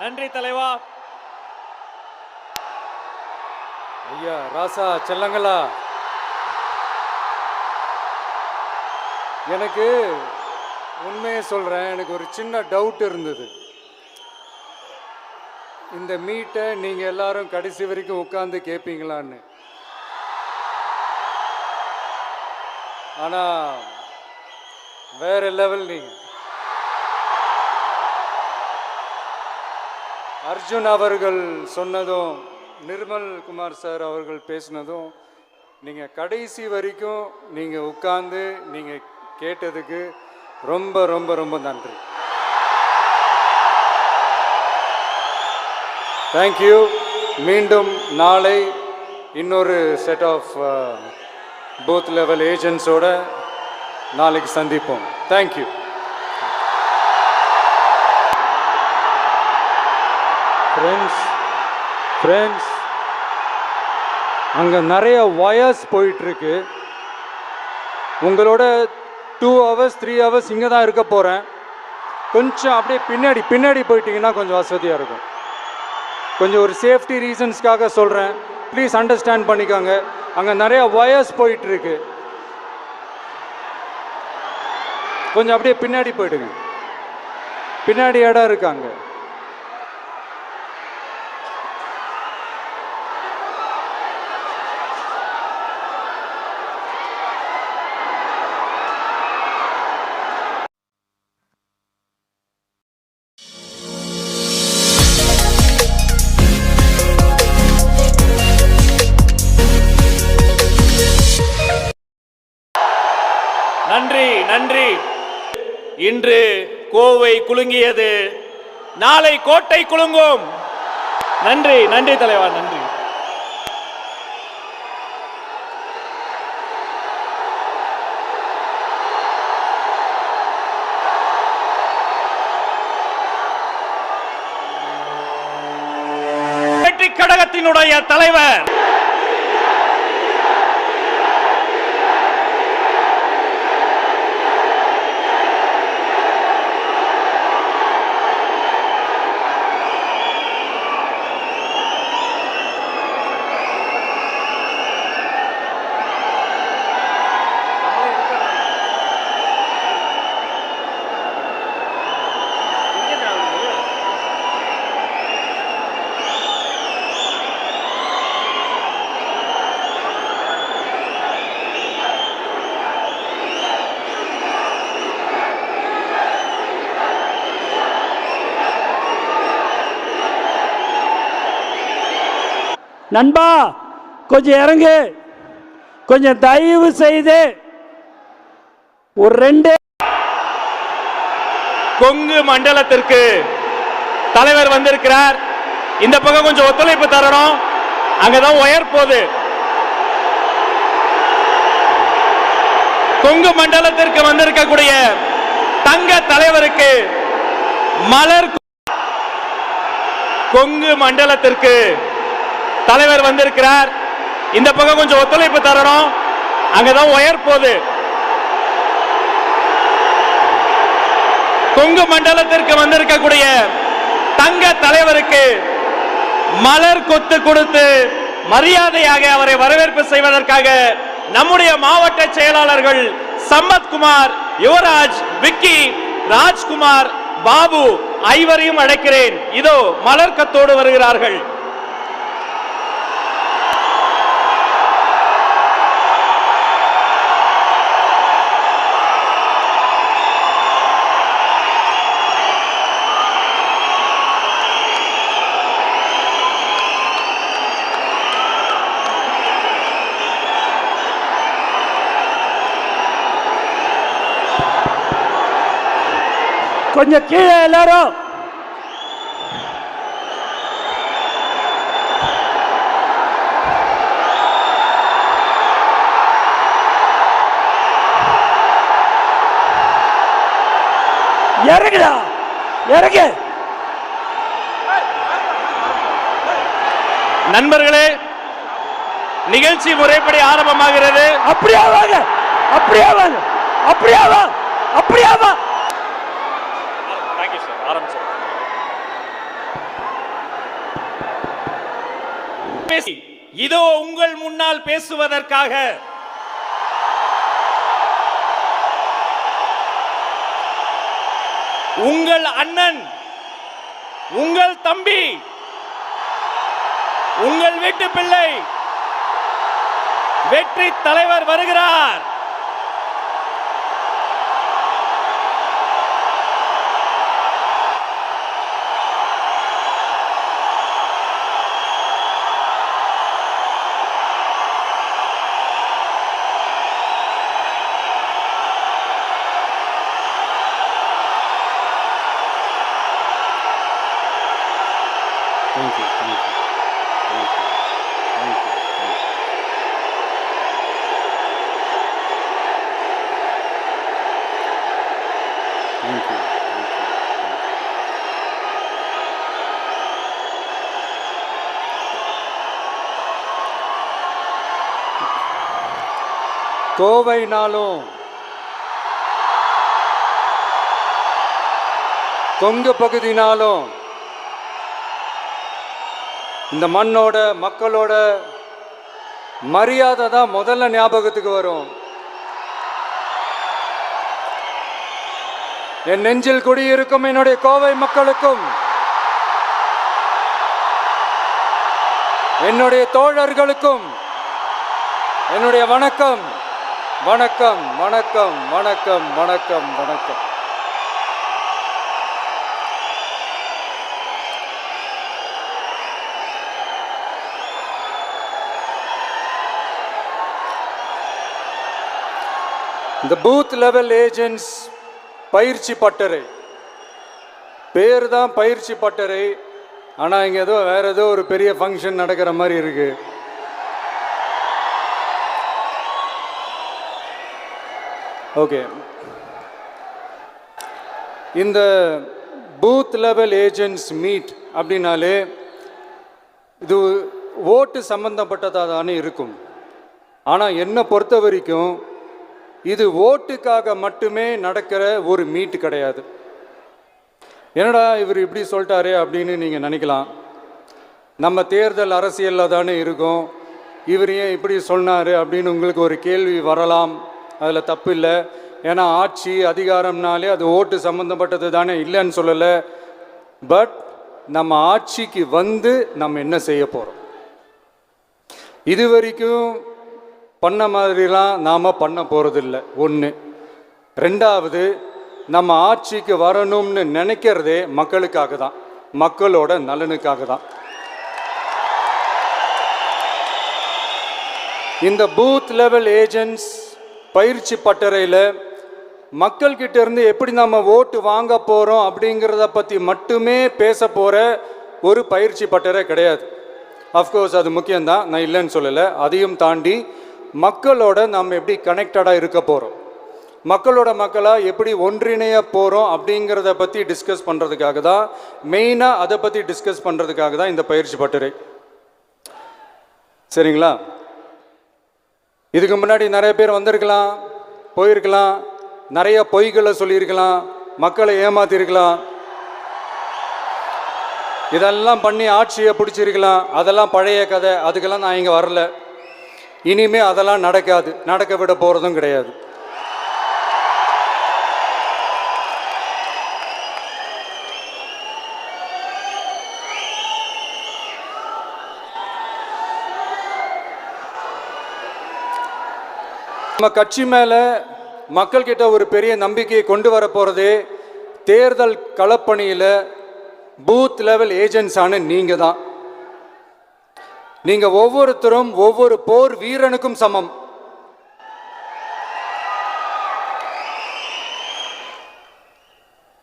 நன்றி தலைவா. ஐயா ராசா செல்லங்களா? எனக்கு உண்மையை சொல்கிறேன் எனக்கு ஒரு சின்ன டவுட் இருந்தது. இந்த மீட்டை நீங்கள் எல்லாரும் கடைசி வரைக்கும் உட்காந்து கேட்பீங்களான்னு ஆனால் வேறு லெவல் நீங்கள் அர்ஜுன் அவர்கள் சொன்னதும் நிர்மல் குமார் சார் அவர்கள் பேசினதும் நீங்கள் கடைசி வரைக்கும் நீங்கள் உட்கார்ந்து நீங்கள் கேட்டதுக்கு ரொம்ப ரொம்ப ரொம்ப நன்றி. தேங்க்யூ மீண்டும் நாளை இன்னொரு செட் ஆஃப் பூத் லெவல் ஏஜென்ட்ஸோட நாளைக்கு சந்திப்போம். தேங்க்யூ ஃப்ரெண்ட்ஸ் ஃப்ரெண்ட்ஸ் அங்கே நிறைய ஒயர்ஸ் போயிட்டுருக்கு. உங்களோட டூ ஹவர்ஸ் த்ரீ ஹவர்ஸ் இங்கே தான் இருக்க போகிறேன் கொஞ்சம் அப்படியே பின்னாடி பின்னாடி போயிட்டீங்கன்னா கொஞ்சம் வசதியாக இருக்கும். கொஞ்சம் ஒரு சேஃப்டி ரீசன்ஸ்க்காக சொல்கிறேன் ப்ளீஸ் அண்டர்ஸ்டாண்ட் பண்ணிக்கோங்க. அங்கே நிறைய ஒயர்ஸ் போயிட்டுருக்கு. கொஞ்சம் அப்படியே பின்னாடி போயிடுங்க. பின்னாடி இடம் இருக்காங்க இன்று கோவை குலுங்கியது. நாளை கோட்டை குலுங்கும். நன்றி நன்றி தலைவா நன்றி. வெற்றி கழகத்தினுடைய தலைவர். நண்பா கொஞ்சம் இறங்கு. கொஞ்சம் தயவு செய்து ஒரு ரெண்டு. கொங்கு மண்டலத்திற்கு தலைவர் வந்திருக்கிறார். இந்த பக்கம் கொஞ்சம் ஒத்துழைப்பு தரணும். அங்கதான் உயர் போகுது கொங்கு மண்டலத்திற்கு வந்திருக்கக்கூடிய தங்க தலைவருக்கு மலர் கொங்கு மண்டலத்திற்கு தலைவர் வந்திருக்கிறார். இந்த பக்கம் கொஞ்சம் ஒத்துழைப்பு தரணும். அங்கதான் உயர் போகுது கொங்கு மண்டலத்திற்கு வந்திருக்கக்கூடிய தங்க தலைவருக்கு மலர் கொத்து கொடுத்து மரியாதையாக அவரை வரவேற்பு செய்வதற்காக நம்முடைய மாவட்ட செயலாளர்கள் சம்பத்குமார் யுவராஜ் விக்கி ராஜ்குமார் பாபு ஐவரையும் அழைக்கிறேன். இதோ மலர் கத்தோடு வருகிறார்கள். கொஞ்சம் கீழே எல்லாரும். இறங்குடா. இறங்கு. நண்பர்களே நிகழ்ச்சி முறைப்படி ஆரம்பமாகிறது. அப்படியே வாங்க. அப்படியே வாங்க. அப்படியே வா. அப்படியே வா. தேங்க்யூ சார் ஆரம்பிச்சோம் இதோ உங்கள் முன்னால் பேசுவதற்காக. உங்கள் அண்ணன் உங்கள் தம்பி உங்கள் வீட்டு பிள்ளை வெற்றி தலைவர் வருகிறார். Thank you thank you thank you thank you thank you thank you thank you கோவைனாலும் Kongu பகுதினாலும் இந்த மண்ணோட மக்களோட மரியாதை தான் முதல்ல ஞாபகத்துக்கு வரும். என் நெஞ்சில் குடியிருக்கும் என்னுடைய கோவை மக்களுக்கும் என்னுடைய தோழர்களுக்கும் என்னுடைய வணக்கம். வணக்கம் வணக்கம் வணக்கம் வணக்கம் வணக்கம். இந்த பூத் லெவல் ஏஜென்ட்ஸ் பயிற்சி பட்டறை. பேர் தான் பயிற்சி பட்டறை. ஆனால் இங்கே ஏதோ வேற ஏதோ ஒரு பெரிய ஃபங்க்ஷன் நடக்கிற மாதிரி இருக்கு. ஓகே இந்த பூத் லெவல் ஏஜென்ட்ஸ் மீட் அப்படின்னாலே இது ஓட்டு சம்மந்தப்பட்டதாக தானே இருக்கும். ஆனால் என்னை பொறுத்த வரைக்கும் இது ஓட்டுக்காக மட்டுமே நடக்கிற ஒரு மீட் கிடையாது. என்னடா இவர் இப்படி சொல்லிட்டாரே அப்படின்னு நீங்கள் நினைக்கலாம். நம்ம தேர்தல் அரசியலில் தானே இருக்கோம். இவர் ஏன் இப்படி சொன்னார் அப்படின்னு உங்களுக்கு ஒரு கேள்வி வரலாம். அதில் தப்பு இல்லை. ஏன்னா ஆட்சி அதிகாரம்னாலே அது ஓட்டு சம்மந்தப்பட்டது தானே இல்லைன்னு சொல்லலை. பட் நம்ம ஆட்சிக்கு வந்து நம்ம என்ன செய்ய போகிறோம் இது வரைக்கும் பண்ண மாதிரிலாம் நாம் பண்ண போகிறதில்ல ஒன்று ரெண்டாவது நம்ம ஆட்சிக்கு வரணும்னு நினைக்கிறதே மக்களுக்காக தான். மக்களோட நலனுக்காக தான். இந்த பூத் லெவல் ஏஜென்ட்ஸ் பயிற்சி பட்டறையில் மக்கள்கிட்ட இருந்து எப்படி நம்ம ஓட்டு வாங்க போகிறோம் அப்படிங்கிறத பற்றி மட்டுமே பேச போகிற ஒரு பயிற்சி பட்டறை கிடையாது. அஃப்கோர்ஸ் அது முக்கியம்தான். நான் இல்லைன்னு சொல்லலை. அதையும் தாண்டி மக்களோட நம்ம எப்படி கனெக்டடாக இருக்க போகிறோம் மக்களோட மக்களாக எப்படி ஒன்றிணைய போகிறோம் அப்படிங்கிறத பற்றி டிஸ்கஸ் பண்ணுறதுக்காக தான் மெயினாக அதை பற்றி டிஸ்கஸ் பண்ணுறதுக்காக தான் இந்த பயிற்சி பட்டுரை. சரிங்களா? இதுக்கு முன்னாடி நிறைய பேர் வந்திருக்கலாம் போயிருக்கலாம் நிறைய பொய்களை சொல்லியிருக்கலாம் மக்களை ஏமாத்திருக்கலாம். இதெல்லாம் பண்ணி ஆட்சியை பிடிச்சிருக்கலாம். அதெல்லாம் பழைய கதை அதுக்கெல்லாம் நான் இங்கே வரல. இனிமே அதெல்லாம் நடக்காது. நடக்க விட போகிறதும் கிடையாது. நம்ம கட்சி மேலே மக்கள்கிட்ட ஒரு பெரிய நம்பிக்கையை கொண்டு வர போகிறதே தேர்தல் களப்பணியில் பூத் லெவல் ஏஜென்ட்ஸான நீங்கள் தான் நீங்கள் ஒவ்வொருத்தரும் ஒவ்வொரு போர் வீரனுக்கும் சமம்.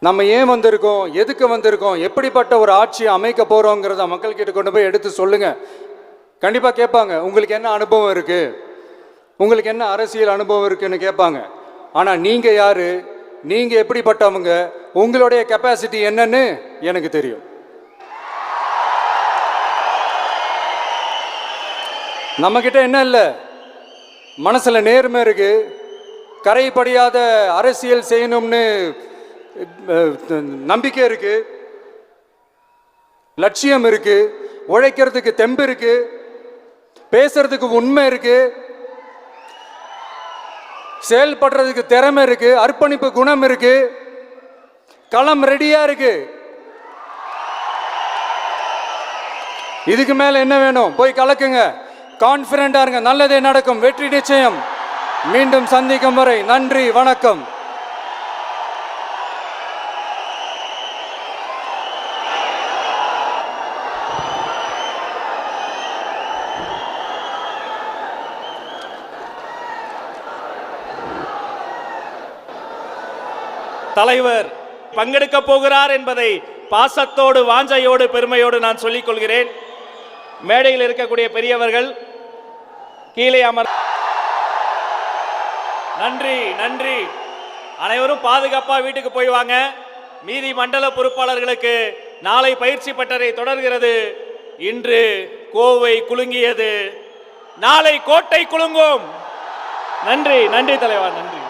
நம்ம ஏன் வந்திருக்கோம்? எதுக்கு வந்திருக்கோம்? எப்படிப்பட்ட ஒரு ஆட்சியை அமைக்க போகிறோங்கிறத மக்கள்கிட்ட கொண்டு போய் எடுத்து சொல்லுங்கள் கண்டிப்பாக கேட்பாங்க. உங்களுக்கு என்ன அனுபவம் இருக்குது உங்களுக்கு என்ன அரசியல் அனுபவம் இருக்குன்னு கேட்பாங்க. ஆனால் நீங்கள் யார்? நீங்கள் எப்படிப்பட்டவங்க? உங்களுடைய கெப்பாசிட்டி என்னன்னு எனக்கு தெரியும். நம்மக்கிட்ட என்ன இல்லை? மனசில் நேர்மை இருக்குது கரைப்படியாத அரசியல் செய்யணும்னு நம்பிக்கை இருக்கு. லட்சியம் இருக்கு. உழைக்கிறதுக்கு தெம்பு இருக்கு. பேசுறதுக்கு உண்மை இருக்கு. செயல்படுறதுக்கு திறமை இருக்கு. அர்ப்பணிப்பு குணம் இருக்கு. களம் ரெடியா இருக்கு. இதுக்கு மேல என்ன வேணும்? போய் கலக்குங்க. கான்பிடண்டா இருங்க. நல்லதே நடக்கும். வெற்றி நிச்சயம். மீண்டும் சந்திக்கும் வரை நன்றி வணக்கம். தலைவர் பங்கெடுக்க போகிறார் என்பதை பாசத்தோடு வாஞ்சையோடு பெருமையோடு நான் சொல்லிக் கொள்கிறேன். மேடையில் இருக்கக்கூடிய பெரியவர்கள் கீழே அமர். நன்றி நன்றி. அனைவரும் பாதுகாப்பாக வீட்டுக்கு போய் வாங்க. மீதி மண்டல பொறுப்பாளர்களுக்கு நாளை பயிற்சி பட்டறை தொடர்கிறது. இன்று கோவை குலுங்கியது. நாளை கோட்டை குலுங்கும். நன்றி நன்றி தலைவா நன்றி.